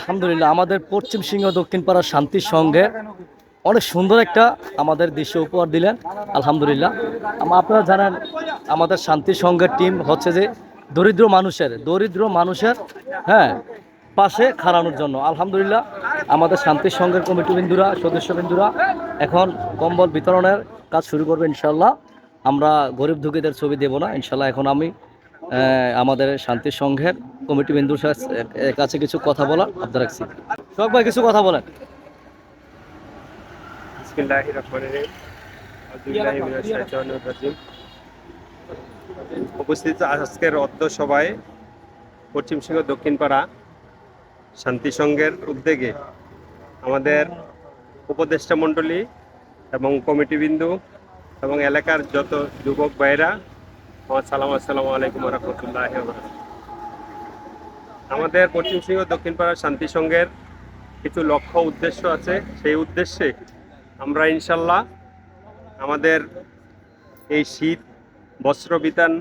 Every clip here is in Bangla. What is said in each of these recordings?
আলহামদুলিল্লাহ, আমাদের পশ্চিম সিংহ দক্ষিণ পাড়া শান্তি সঙ্গে অনেক সুন্দর একটা আমাদের দৃশ্য উপহার দিলেন, আলহামদুলিল্লাহ। আপনারা জানেন, আমাদের শান্তি সংঘের টিম হচ্ছে যে দরিদ্র মানুষের দরিদ্র মানুষের হ্যাঁ পাশে খাড়ানোর জন্য। আলহামদুলিল্লাহ, আমাদের শান্তি সংঘের সদস্য বিন্দুরা এখন কম্বল বিতরণের কাজ শুরু করবে ইনশাল্লাহ আমরা গরিব দুঃখীদের ছবি দেব না ইনশাল্লাহ এখন আমি আমাদের শান্তি সংঘের কমিটি বিন্দুর কাছে কিছু কথা বলার আবদার রাখছি। শোক ভাই, কিছু কথা বলেন। উপস্থিত আজকের অর্ধ সভায় পশ্চিম সিংহ দক্ষিণ পাড়া শান্তি সংঘের উদ্যোগে আমাদের উপদেষ্টা মণ্ডলী এবং কমিটিবৃন্দ এবং এলাকার যত যুবক ভাইরা আমার সালাম আসসালামু আলাইকুম রহমতুল্লাহ আমাদের পশ্চিম সিংহ দক্ষিণ পাড়া শান্তি সংঘের কিছু লক্ষ্য উদ্দেশ্য আছে। সেই উদ্দেশ্যে আমরা ইনশাল্লাহ আমাদের এই শীত, বস্ত্র বিতান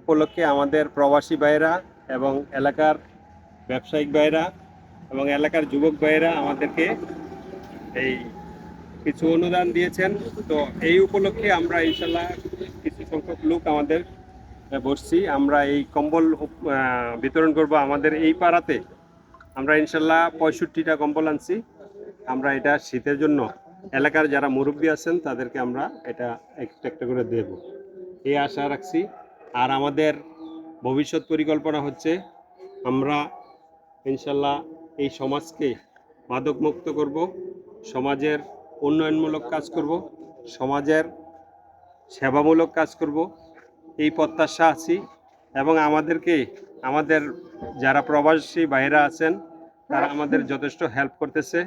উপলক্ষে আমাদের প্রবাসী ভাইয়েরা এবং এলাকার ব্যবসায়িক ভাইয়েরা এবং এলাকার যুবক ভাইয়েরা আমাদেরকে এই কিছু অনুদান দিয়েছেন। তো এই উপলক্ষে আমরা ইনশাল্লাহ সংখ্যক লোক আমাদের বসছি। আমরা এই কম্বল বিতরণ করব আমাদের এই পাড়াতে। আমরা ইনশাল্লাহ পঁয়ষট্টিটা কম্বল আনছি। আমরা এটা শীতের জন্য, এলাকার যারা মুরব্বী আছেন, তাদেরকে আমরা এটা একটা একটা করে দেব। এই আশা রাখছি। আর আমাদের ভবিষ্যৎ পরিকল্পনা হচ্ছে, আমরা ইনশাল্লাহ এই সমাজকে মাদকমুক্ত করব। সমাজের উন্নয়নমূলক কাজ করব। সমাজের সেবামূলক কাজ করব। এই প্রত্যাশা আছি এবং আমাদেরকে, আমাদের যারা প্রবাসী বাইরা আছেন, তারা আমাদের যথেষ্ট হেল্প করতেছে।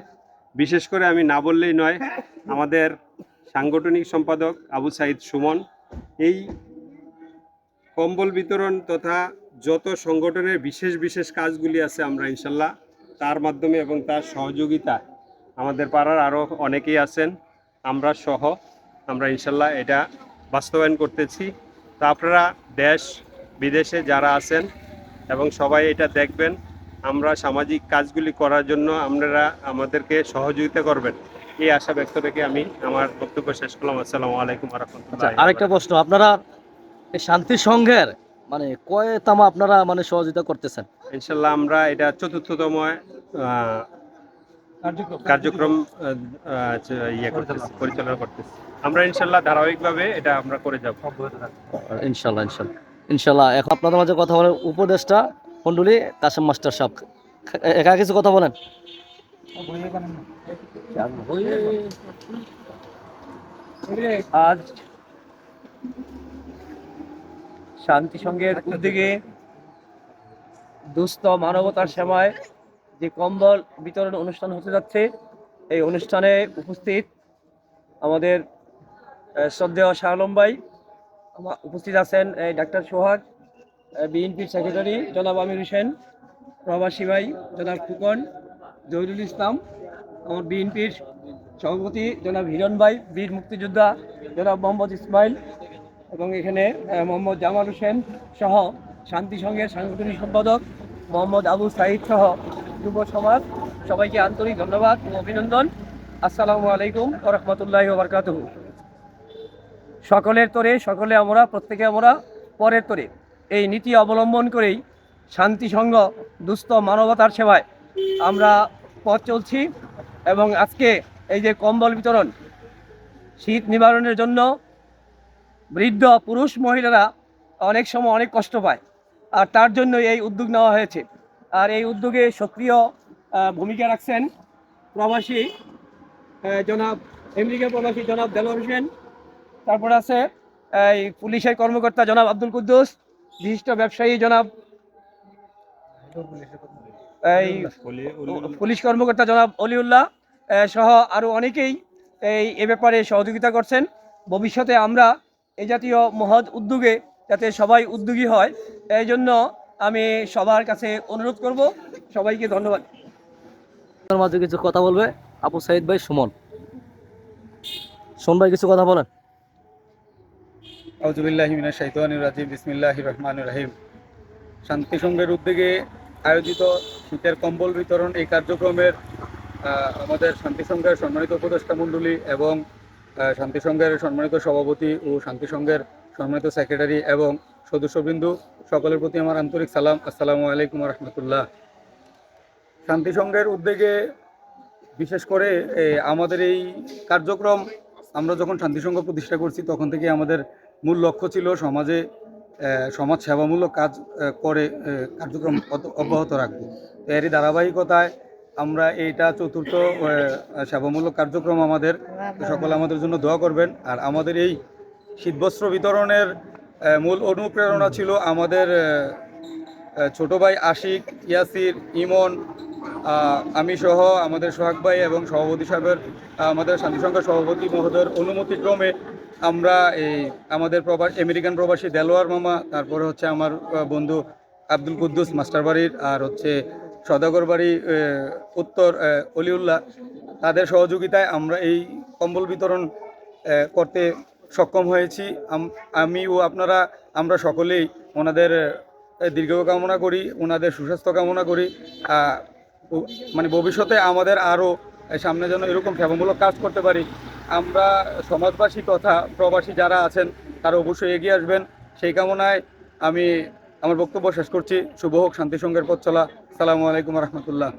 বিশেষ করে আমি না বললেই নয়, আমাদের সাংগঠনিক সম্পাদক আবু সাইদ সুমন, এই কম্বল বিতরণ তথা যত সংগঠনের বিশেষ বিশেষ কাজগুলি আছে আমরা ইনশাল্লাহ তার মাধ্যমে এবং তার সহযোগিতা আমাদের পাড়ার আরও অনেকেই আছেন, আমরা সহ, আমরা ইনশাল্লাহ এটা বাস্তবায়ন করতেছি। তো আপনারা দেশ বিদেশে যারা আছেন এবং সবাই এটা দেখবেন আমরা সামাজিক কাজগুলি করার জন্য আপনারা আমাদেরকে সহযোগিতা করবেন। এই আশা ব্যক্ত রেখে আমি আমার বক্তব্য শেষ করলাম। আসসালামু আলাইকুম আচ্ছা, রহমতুল্লাহ আরেকটা প্রশ্ন। আপনারা এই শান্তি সংঘের মানে কয়তামা আপনারা মানে সহযোগিতা করতেছেন? ইনশাল্লাহ আমরা এটা চতুর্থতম কার্যক্রম। ইয়ে করতেছি পরিচালনা করতেছি। আমরা ইনশাল্লাহ ধারাবাহিকভাবে এটা আমরা করে যাব। ইনশাল্লাহ ইনশাল্লাহ। ইনশাল্লাহ এখন আপনাদের মাঝে কথা বলেন উপদেষ্টা মন্ডলী কাসেম মাস্টার সাহেব। একা কিছু কথা বলেন? আজ শান্তি সংঘের উদ্যোগে দুস্থ মানবতার সেবায় যে কম্বল বিতরণ অনুষ্ঠান হতে যাচ্ছে, এই অনুষ্ঠানে উপস্থিত আমাদের শ্রদ্ধেয় শাহ আলম ভাই উপস্থিত আছেন এই ডাক্তার সোহাগ বিএনপির সেক্রেটারি জনাব আমির হোসেন, প্রবাসী ভাই জনাব ফুকন, জহিরুল ইসলাম, আমার বিএনপির সভাপতি জনাব হিরণ ভাই, বীর মুক্তিযোদ্ধা জনাব মোহাম্মদ ইসমাইল এবং এখানে মোহাম্মদ জামাল হোসেন সহ শান্তি সংঘের সাংগঠনিক সম্পাদক মোহাম্মদ আবু সাইদ সহ যুব সমাজ, সবাইকে আন্তরিক ধন্যবাদ ও অভিনন্দন। আসসালামু আলাইকুম রহমতুল্লাহ বরকাত সকলের তরে, সকলে আমরা, প্রত্যেকে আমরা, পরের তরে। এই নীতি অবলম্বন করেই শান্তি সংঘ দুস্থ মানবতার সেবায় আমরা পথ চলছি এবং আজকে এই যে কম্বল বিতরণ, শীত নিবারণের জন্য বৃদ্ধ, পুরুষ, মহিলারা অনেক সময় অনেক কষ্ট পায়। আর তার জন্য এই উদ্যোগ নেওয়া হয়েছে। আর এই উদ্যোগে সক্রিয় ভূমিকা রাখছেন প্রবাসী জনাব, আমেরিকা প্রবাসী জনাব দেলোয়ার হোসেন। তারপর আছে, এই পুলিশের কর্মকর্তা জনাব আব্দুল কুদ্দুস, বিশিষ্ট ব্যবসায়ী জনাব, এই পুলিশ কর্মকর্তা জনাব অলিউল্লাহ সহ আরও অনেকেই এই, এ ব্যাপারে সহযোগিতা করছেন। ভবিষ্যতে আমরা এই জাতীয় মহৎ উদ্যোগে যাতে সবাই উদ্যোগী হয়, এই জন্য আমি সবার কাছে অনুরোধ করব সবাইকে ধন্যবাদ। আপনার মাঝে কিছু কথা বলবে? আবু সাইদ ভাই সুমন। সোন ভাই কিছু কথা বলেন। আউজুবিল্লাহি মিনাশ শাইতানির রাজিম বিসমিল্লাহির রহমানির রহিম। শান্তি সংঘের উদ্যোগে আয়োজিত শীতের কম্বল বিতরণ এই কার্যক্রমের আমাদের শান্তি সংঘের সম্মানিত উপদেষ্টা মণ্ডলী এবং শান্তি সংঘের সম্মানিত সভাপতি ও শান্তি সংঘের সম্মানিত সেক্রেটারি এবং সদস্যবৃন্দু, সকলের প্রতি আমার আন্তরিক সালাম। আসসালামু আলাইকুম রহমতুল্লাহ। শান্তি সংঘের উদ্যোগে বিশেষ করে আমাদের এই কার্যক্রম, আমরা যখন শান্তিসংঘ প্রতিষ্ঠা করছি, তখন থেকে আমাদের মূল লক্ষ্য ছিল সমাজে সমাজ সেবামূলক কাজ করে কার্যক্রম অব্যাহত রাখব। এরই ধারাবাহিকতায় আমরা এইটা চতুর্থ সেবামূলক কার্যক্রম আমাদের। সকলে আমাদের জন্য দোয়া করবেন। আর আমাদের এই শীতবস্ত্র বিতরণের মূল অনুপ্রেরণা ছিল আমাদের ছোট ভাই আশিক, ইয়াসির, ইমন আমি সহ আমাদের সোহাগ ভাই এবং সভাপতি সাহেবের আমাদের শান্তিসংখ্যা সভাপতি মহোদয়ের অনুমতিক্রমে আমরা এই আমাদের প্রবাস আমেরিকান প্রবাসী দেলোয়ার মামা, তারপরে হচ্ছে আমার বন্ধু আব্দুল কুদ্দুস মাস্টার বাড়ির, আর হচ্ছে সদাগর বাড়ি উত্তর অলিউল্লাহ। তাদের সহযোগিতায় আমরা এই কম্বল বিতরণ করতে সক্ষম হয়েছি। আম- ও আপনারা, আমরা সকলেই ওনাদের দীর্ঘ কামনা করি, ওনাদের সুস্বাস্থ্য কামনা করি। মানে ভবিষ্যতে আমাদের আরও সামনে যেন এরকম সেবামূলক কাজ করতে পারি। আমরা সমাজবাসী তথা প্রবাসী যারা আছেন, তারা অবশ্যই এগিয়ে আসবেন। সেই কামনায় আমি আমার বক্তব্য শেষ করছি। শুভ হোক শান্তি সংঘের পথ চলা। সালামু আলাইকুম রহমতুল্লাহ।